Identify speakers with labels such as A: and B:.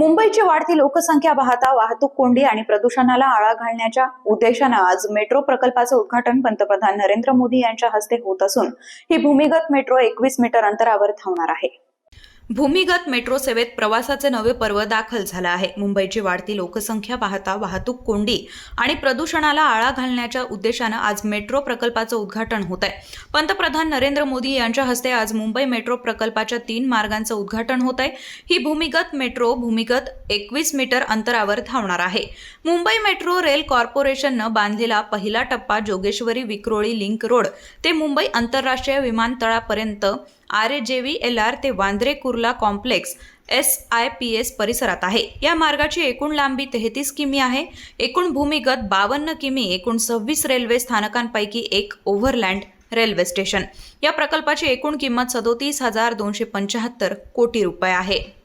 A: मुंबईची वाढती लोकसंख्या पाहता वाहतूक कोंडी आणि प्रदूषणाला आळा घालण्याच्या उद्देशानं आज मेट्रो प्रकल्पाचं उद्घाटन पंतप्रधान नरेंद्र मोदी यांच्या हस्ते होत असून ही भूमिगत मेट्रो एकवीस मीटर अंतरावर धावणार आहे. भूमिगत मेट्रो सेवेत प्रवासाचे नवे पर्व दाखल झालं आहे. मुंबईची वाढती लोकसंख्या पाहता वाहतूक कोंडी आणि प्रदूषणाला आळा घालण्याच्या उद्देशानं आज मेट्रो प्रकल्पाचं उद्घाटन होत आहे पंतप्रधान नरेंद्र मोदी यांच्या हस्ते आज मुंबई मेट्रो प्रकल्पाच्या तीन मार्गांचं उद्घाटन होत आहे ही भूमिगत मेट्रो भूमिगत एकवीस मीटर अंतरावर धावणार आहे. मुंबई मेट्रो रेल कॉर्पोरेशननं बांधलेला पहिला टप्पा जोगेश्वरी विक्रोळी लिंक रोड ते मुंबई आंतरराष्ट्रीय विमानतळापर्यंत आर ए जे व्ही एल आर ते Bandra Kurla complex S I P S परिसरात आहे. या मार्गाची एकूण लांबी तेहतीस किमी आहे. एकूण भूमिगत बावन्न किमी एकूण सव्वीस रेल्वे स्थानकांपैकी एक ओव्हरलँड रेल्वे स्टेशन. या प्रकल्पाची एकूण किंमत सदोतीस हजार दोनशे पंच्याहत्तर कोटी रुपये आहे.